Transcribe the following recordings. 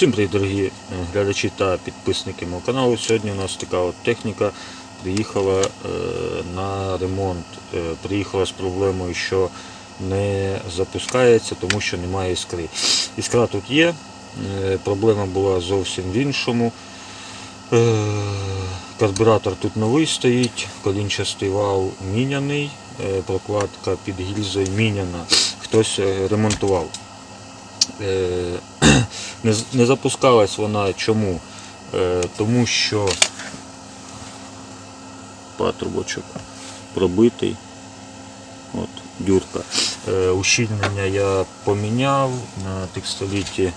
Всім привіт, дорогі е, глядачі та підписники мого каналу. Сьогодні у нас така от техніка приїхала е, на ремонт. Е, приїхала з проблемою, що не запускається, тому що немає іскри. Іскра тут є. проблема була зовсім в іншому. Карбюратор тут новий стоїть, колінчастий вал міняний, прокладка під гільзою міняна. Хтось ремонтував. Не, не запускалась вона чому? Е, Тому що патрубочок пробитий. От, дюрка. Е, Ущільнення я поміняв, на текстоліті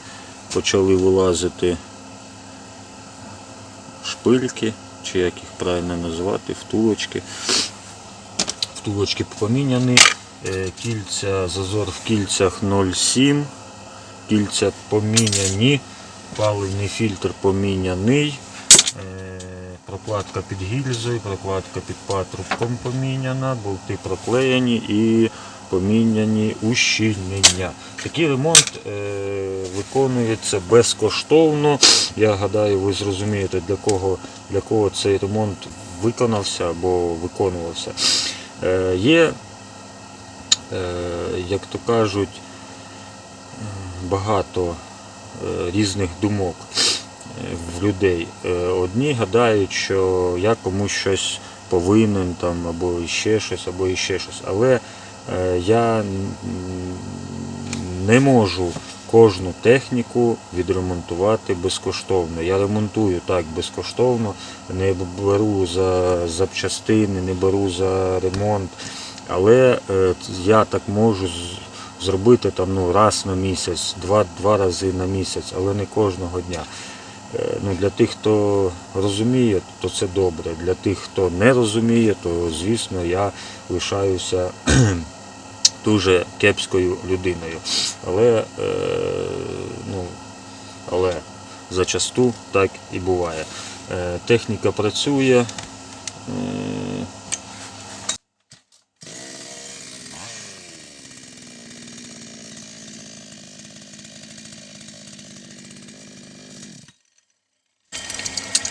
почали вилазити шпильки, чи як їх правильно називати, втулочки. Втулочки поміняні, Е, кільця, зазор в кільцях 0,7, кільця поміняні, паливний фільтр поміняний, е, прокладка під гільзою, прокладка під патрубком поміняна, болти проклеєні і поміняні ущільнення. Такий ремонт е, виконується безкоштовно. Я гадаю, ви зрозумієте, для кого, для кого цей ремонт виконався або виконувався. Е, є, е, як то кажуть, багато е, різних думок е, в людей. Е, Одні гадають, що я комусь щось повинен там, або іще щось, або іще щось. Але я не можу кожну техніку відремонтувати безкоштовно. Я ремонтую так безкоштовно, не беру за запчастини, не беру за ремонт. Але я так можу зробити там, ну, раз на місяць, два, два рази на місяць, але не кожного дня. Е, Ну, для тих, хто розуміє, то це добре. Для тих, хто не розуміє, то звісно я лишаюся дуже кепською людиною. Але, е, ну, але зачасту так і буває. Е, техніка працює. Е,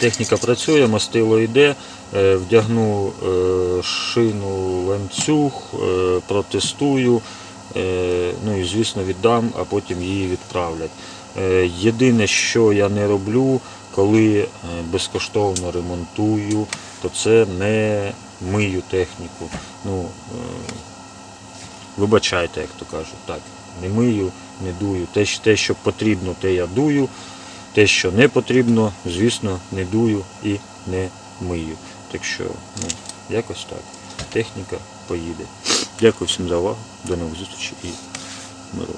Техніка працює, мастило йде, е, вдягну е, шину ланцюг, е, протестую, ну і звісно віддам, а потім її відправлять. Єдине, що я не роблю, коли безкоштовно ремонтую, то це не мию техніку. Ну, вибачайте, як то кажуть, так, не мию, не дую. Те, що потрібно, те я дую. Те, що не потрібно, звісно, не дую і не мию. Так що, ну, якось так. Техніка поїде. Дякую всім за увагу. До нових зустрічей і миру.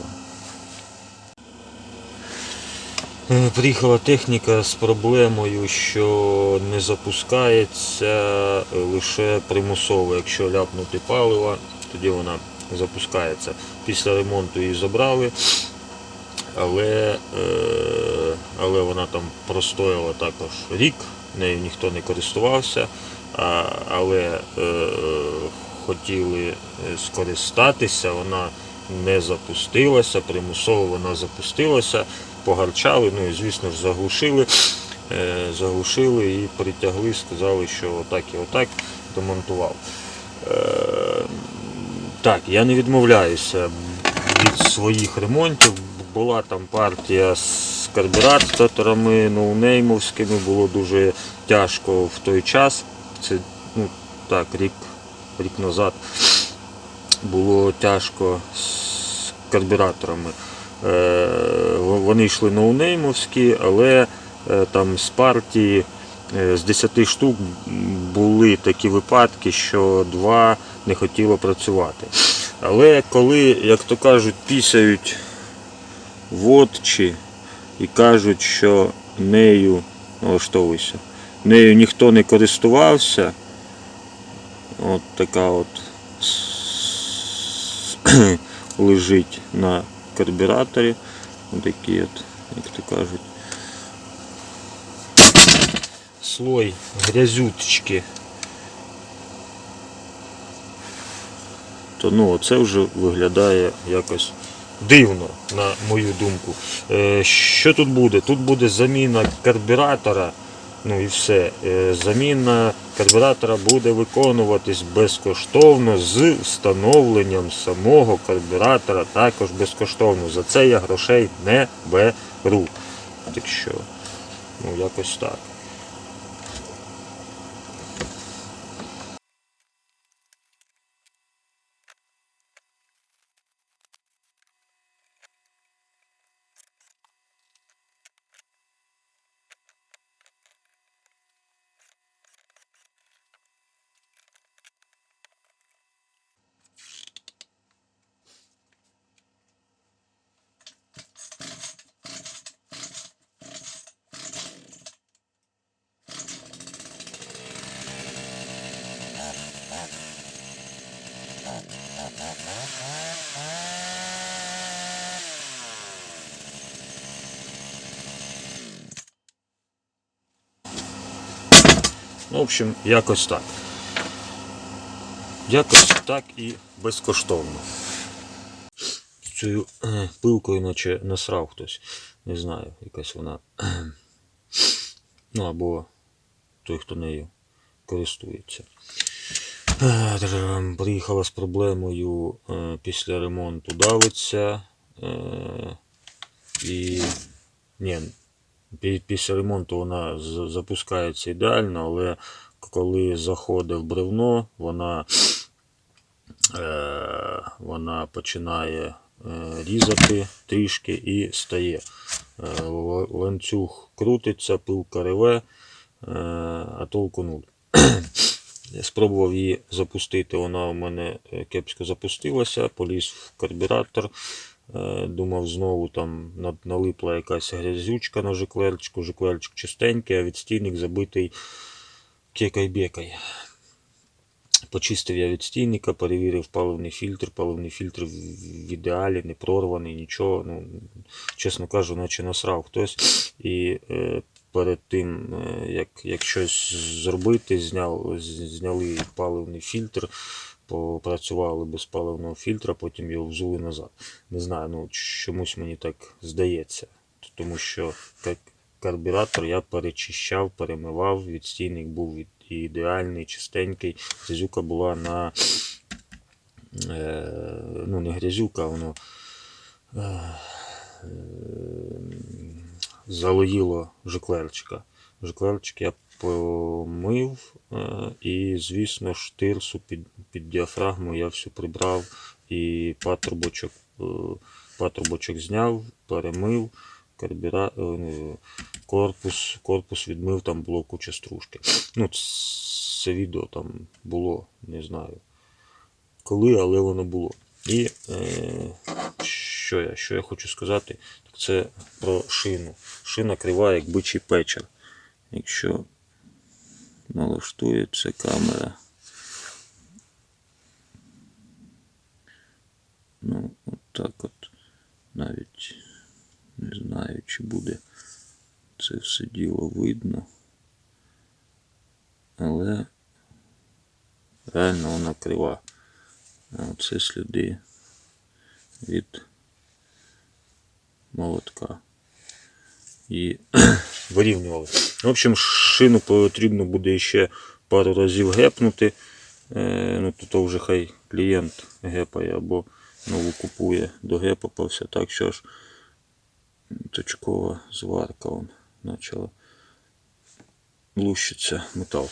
Е, Приїхала техніка з проблемою, що не запускається е, лише примусово. Якщо ляпнути паливо, тоді вона запускається. Після ремонту її забрали, але, е, але вона там простояла також рік, нею ніхто не користувався, але е, хотіли е, скористатися, вона не запустилася, примусово вона запустилася, погарчали, ну і звісно ж заглушили. Е, Заглушили і притягли, сказали, що отак і отак домонтував. Е, так, я не відмовляюся від своїх ремонтів. Була там партія з карбюраторами ноунеймовськими, було дуже тяжко в той час. Це ну, так, рік, рік назад було тяжко з карбюраторами. Е, Вони йшли ноунеймовські, але е, там з партії е, з 10 штук були такі випадки, що два не хотіло працювати. Але коли, як то кажуть, пісяють водчі і кажуть, що нею налаштовуйся, нею ніхто не користувався, от така от лежить на карбюраторі. Отакі от, як то кажуть. Слой грязюточки. То ну, це вже виглядає якось дивно, на мою думку. Е, Що тут буде? Тут буде заміна карбюратора. Ну і все. Е, Заміна карбюратора буде виконуватись безкоштовно з встановленням самого карбюратора також безкоштовно. За це я грошей не беру. Так що, ну якось так. Ну, в общем, якось так. Якось так і безкоштовно. З цією е, пилкою, наче насрав хтось. Не знаю, якась вона. Ну або той, хто нею користується. Е, Приїхала з проблемою е, після ремонту давиться. І ні, після ремонту вона запускається ідеально, але коли заходить в бревно, вона, е, вона починає е, різати трішки і стає. Е, ланцюг крутиться, пилка реве, е, а толку нуль. Спробував її запустити, вона у мене кепсько запустилася, поліз в карбюратор. Е, Думав, знову там налипла якась грязючка на жиклерчику, жиклерчик чистенький, а відстійник забитий кекай-бекай. Почистив я відстійника, перевірив паливний фільтр. Паливний фільтр в ідеалі, не прорваний, нічого. Ну, чесно кажу, наче насрав хтось. І е, перед тим, е, як, як щось зробити, зняв, зняли паливний фільтр, попрацювали без паливного фільтра, потім його взули назад. Не знаю, ну чомусь мені так здається. Тому що как карбюратор я перечищав, перемивав, відстійник був ідеальний, чистенький. Грязюка була на. Е, ну, не грязюка, воно. Е, залоїло жиклерчика. Жиклерчик я помив е, і, звісно ж, тирсу під, під діафрагму я всю прибрав і патрубочок, е, патрубочок зняв, перемив, карбюра... е, корпус, корпус відмив, там було куча стружки. Ну, це відео там було, не знаю коли, але воно було. І е, що, я, що я хочу сказати, так це про шину. Шина крива, як бичий печер. Якщо налаштується камера. Ну, от так от навіть не знаю, чи буде це все діло видно. Але реально вона крива. А Оце сліди від молотка. І вирівнювали. В общем, шину потрібно буде ще пару разів гепнути. Е, ну, то, вже хай клієнт гепає або нову купує, догепапався. Так що ж точкова зварка вон почала лущиться метал.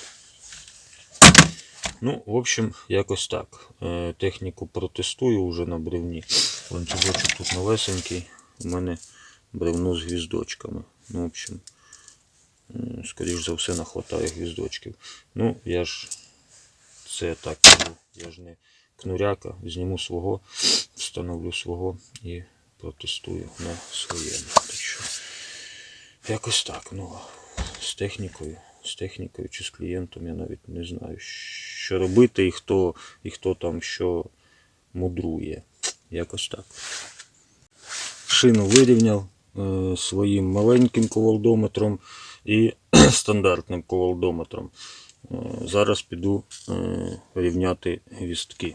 Ну, в общем, якось так. Е, Техніку протестую вже на бревні. Ланцюжочок тут новесенький. У мене бревно з гвіздочками. Ну, в общем, скоріш за все, нахватає гвіздочків. Ну, я ж це так. Я ж не кнуряка. Зніму свого, встановлю свого і протестую на своєму. Так що, якось так. Ну, з технікою, з технікою чи з клієнтом я навіть не знаю, що робити і хто, і хто там що мудрує. Якось так. Шину вирівняв своїм маленьким ковалдометром і стандартним ковалдометром. Е, зараз піду е, рівняти гвістки.